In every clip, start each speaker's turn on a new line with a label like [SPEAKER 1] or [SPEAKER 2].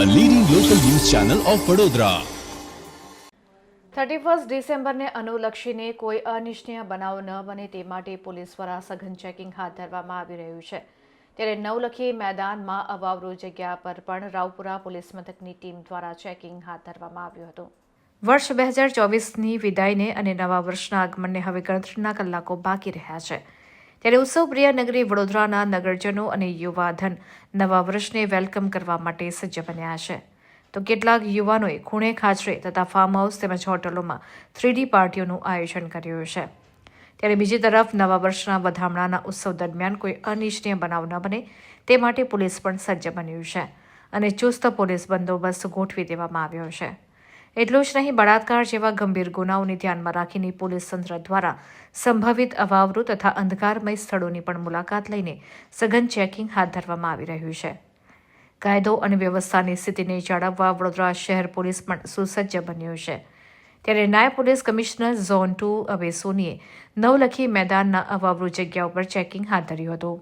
[SPEAKER 1] Channel of Vadodara
[SPEAKER 2] thirty first ડિસેમ્બરને અનુલક્ષીને કોઈ અનિચ્છનીય બનાવ ન બને તે માટે પોલીસ દ્વારા સઘન ચેકિંગ હાથ ધરવામાં આવી રહ્યું છે. ત્યારે નવલખી મેદાનમાં અવાવરો જગ્યા પર પણ રાવપુરા પોલીસ મથકની ટીમ દ્વારા ચેકિંગ હાથ ધરવામાં આવ્યું હતું. વર્ષ બે હજાર ચોવીસની વિદાયને અને નવા વર્ષના આગમનને હવે ગણતરીના કલાકો બાકી રહ્યા છે. ત્યારે ઉત્સવપ્રિય નગરી વડોદરાના નગરજનો અને યુવાધન નવા વર્ષને વેલકમ કરવા માટે સજ્જ બન્યા છે. તો કેટલાક યુવાનોએ ખૂણે ખાચરે તથા ફાર્મ હાઉસ તેમજ હોટલોમાં થ્રીડી પાર્ટીઓનું આયોજન કર્યું છે. ત્યારે બીજી તરફ નવા વર્ષના વધામણાના ઉત્સવ દરમિયાન કોઈ અનિચ્છનીય બનાવ ન બને તે માટે પોલીસ પણ સજ્જ બન્યું છે અને ચુસ્ત પોલીસ બંદોબસ્ત ગોઠવી દેવામાં આવ્યો છે. એટલું જ નહીં, બળાત્કાર જેવા ગંભીર ગુનાઓને ધ્યાનમાં રાખીને પોલીસ તંત્ર દ્વારા સંભવિત અવાવરૂ તથા અંધકારમય સ્થળોની પણ મુલાકાત લઈને સઘન ચેકિંગ હાથ ધરવામાં આવી રહ્યું છે. કાયદો અને વ્યવસ્થાની સ્થિતિને જાળવવા વડોદરા શહેર પોલીસ પણ સુસજ્જ બન્યું છે. ત્યારે નાયબ પોલીસ કમિશનર ઝોન ટુ અવે સોનીએ નવલખી મેદાનના અવાવરૂ જગ્યા ઉપર ચેકિંગ હાથ ધર્યું હતું.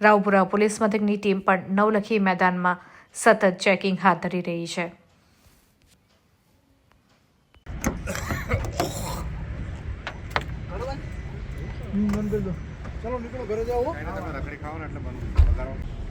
[SPEAKER 2] રાવપુરા પોલીસ મથકની ટીમ પણ નવલખી મેદાનમાં સતત ચેકિંગ હાથ ધરી રહી છે.
[SPEAKER 3] ચલો નીકળો ઘરે જાઓ
[SPEAKER 4] તમે રખડી ખાઓ ને એટલે બંધ